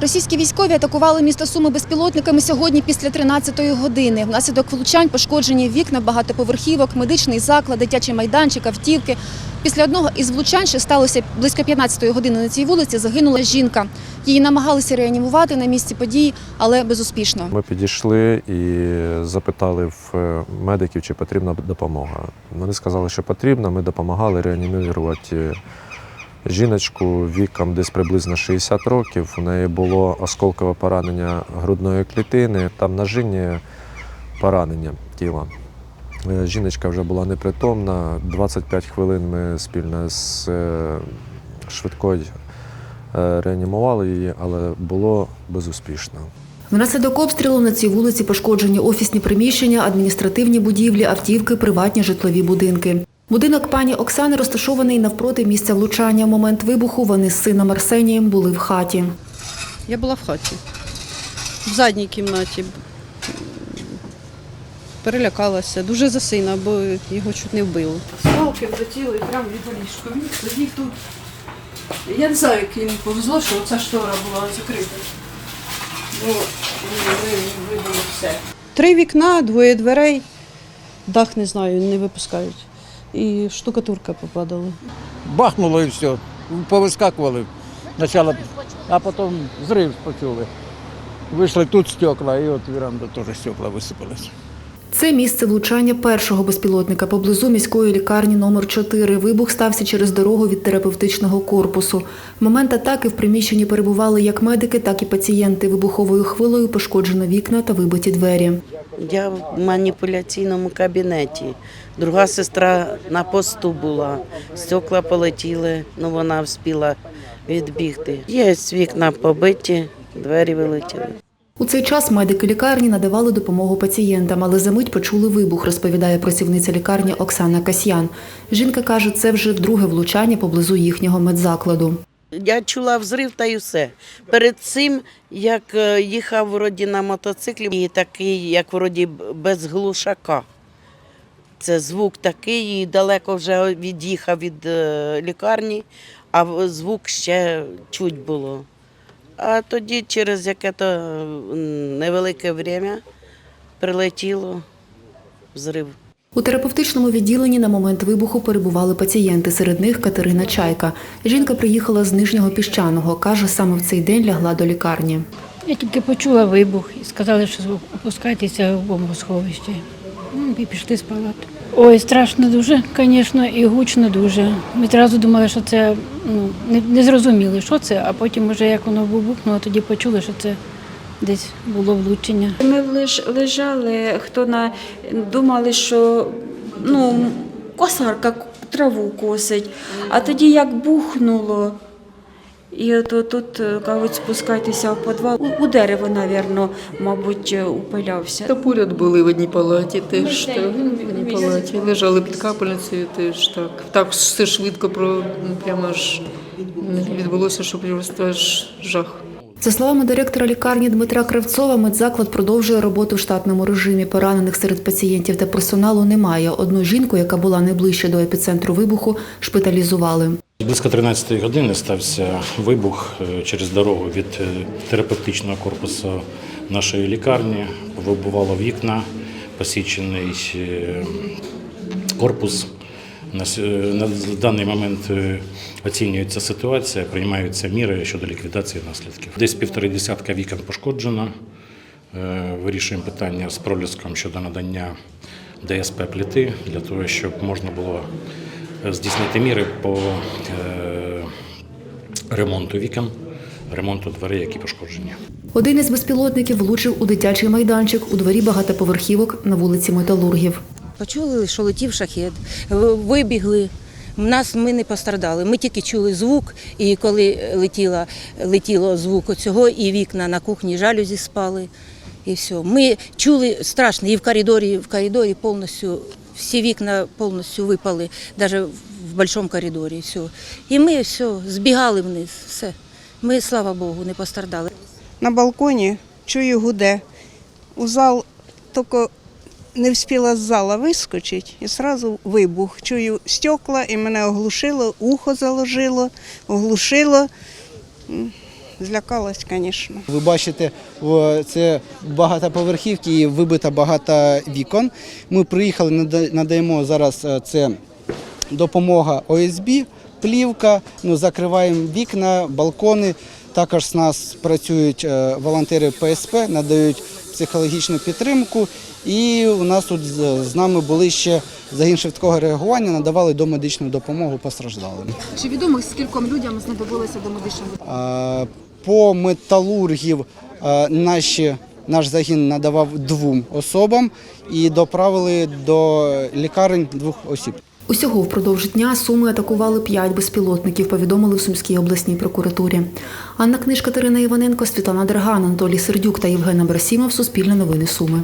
Російські військові атакували місто Суми безпілотниками сьогодні після 13-ї години. Внаслідок влучань пошкоджені вікна багатоповерхівок, медичний заклад, дитячий майданчик, автівки. Після одного із влучань, що сталося близько 15-ї години на цій вулиці, загинула жінка. Її намагалися реанімувати на місці події, але безуспішно. Ми підійшли і запитали в е, медиків, чи потрібна допомога. Вони сказали, що потрібна. Ми допомагали реанімувати жіночку віком десь приблизно 60 років. У неї було осколкове поранення грудної клітини, там нажиння поранення тіла. Е, Жіночка вже була непритомна. 25 хвилин ми спільно з е, швидкою е, реанімували її, але було безуспішно. Внаслідок обстрілу на цій вулиці пошкоджені офісні приміщення, адміністративні будівлі, автівки, приватні житлові будинки. Будинок пані Оксани розташований навпроти місця влучання. В момент вибуху вони з сином Арсенієм були в хаті. Я була в хаті, в задній кімнаті. Перелякалася, дуже за сина, бо його чуть не вбили. Скалки влетіли прямо в його ліжко. Він сидів тут. Я не знаю, як йому повезло, що ця штора була закрита. Ну, вибило все. Три вікна, двоє дверей, дах не знаю, не випускають. І штукатурка попадала. бахнуло і все. Повискакували спочатку, а потім зрив почули. Вийшли тут стекла, і от віранда теж стекла висипалися. Це місце влучання першого безпілотника поблизу міської лікарні номер 4 Вибух стався через дорогу від терапевтичного корпусу. В момент атаки в приміщенні перебували як медики, так і пацієнти. Вибуховою хвилею пошкоджено вікна та вибиті двері. Я в маніпуляційному кабінеті. Друга сестра на посту була. Стекла полетіли, ну вона вспіла відбігти. Є вікна побиті, двері вилетіли. У цей час медики лікарні надавали допомогу пацієнтам, але за мить почули вибух, розповідає працівниця лікарні Оксана Касьян. Жінка каже, це вже друге влучання поблизу їхнього медзакладу. Я чула взрив та й все. Перед цим, як е, їхав вроді на мотоциклі, і такий, як вроді без глушака. Це звук такий, і далеко вже від'їхав від е, лікарні, а звук ще чуть було. А тоді через яке-то невелике время прилетіло взрив. У терапевтичному відділенні на момент вибуху перебували пацієнти. Серед них Катерина Чайка. Жінка приїхала з нижнього піщаного. каже, саме в цей день лягла до лікарні. Я тільки почула вибух і сказали, що опускайтеся в бомбосховище. Ну, І пішли спалати. Ой, страшно дуже, звісно, і гучно дуже. Ми одразу думали, що це ну, не, не зрозуміли, що це, а потім, вже як воно вибухнуло, тоді почули, що це десь було влучення. Ми леж- лежали, хто на думали, що ну, косарка траву косить, а тоді як бухнуло. І от тут е, кажуть, спускайтеся в підвал. У, у дерево, напевно, мабуть, е, упилявся. Та поряд були в одній палаті теж. Так, в одній палаті. Лежали під капельницею теж так. Так все швидко про прямо аж відбулося, що просто аж жах. За словами директора лікарні Дмитра Кравцова, медзаклад продовжує роботу в штатному режимі. Поранених серед пацієнтів та персоналу немає. Одну жінку, яка була найближче до епіцентру вибуху, шпиталізували. Близько 13 години стався вибух е, через дорогу від е, терапевтичного корпусу нашої лікарні. Вибувало вікна, посічений е, корпус. На даний момент оцінюється ситуація, приймаються міри щодо ліквідації наслідків. Десь півтори десятка вікон пошкоджено. Вирішуємо питання з проліском щодо надання ДСП плити для того, щоб можна було здійснити міри по е, ремонту вікон, ремонту дверей, які пошкоджені. Один із безпілотників влучив у дитячий майданчик у дворі багатоповерхівок на вулиці Металургів. Почули, що летів шахет, вибігли. В нас ми не пострадали. Ми тільки чули звук, і коли летіла, летіло звук цього, і вікна на кухні жалюзі спали. І все. Ми чули страшно, і в коридорі, в коридорі повністю всі вікна повністю випали, навіть в великому коридорі. Все. І ми все, збігали вниз. Все. Ми, слава Богу, не пострадали. на балконі, чую гуде. У зал тільки не встигла з зала вискочити, і одразу вибух. Чую стекла, і мене оглушило, ухо заложило, оглушило. Злякалась, звісно. Ви бачите, це багатоповерхівки і вибито багато вікон. Ми приїхали, нада- надаємо зараз е, це допомога ОСБ, плівка, ну, закриваємо вікна, балкони. Також з нас працюють е, волонтери ПСП, надають психологічну підтримку. І у нас тут з нами були ще загін швидкого реагування, надавали домедичну допомогу постраждалим. Чи відомо скільком людям знадобилося до медичного? По металургів наші, наш загін надавав двом особам і доправили до лікарень двох осіб. Усього впродовж дня Суми атакували п'ять безпілотників, повідомили в Сумській обласній прокуратурі. Анна Книж, Катерина Іваненко, Світлана Дерган, Анатолій Сердюк та Євген Абрасімов. Суспільне новини Суми.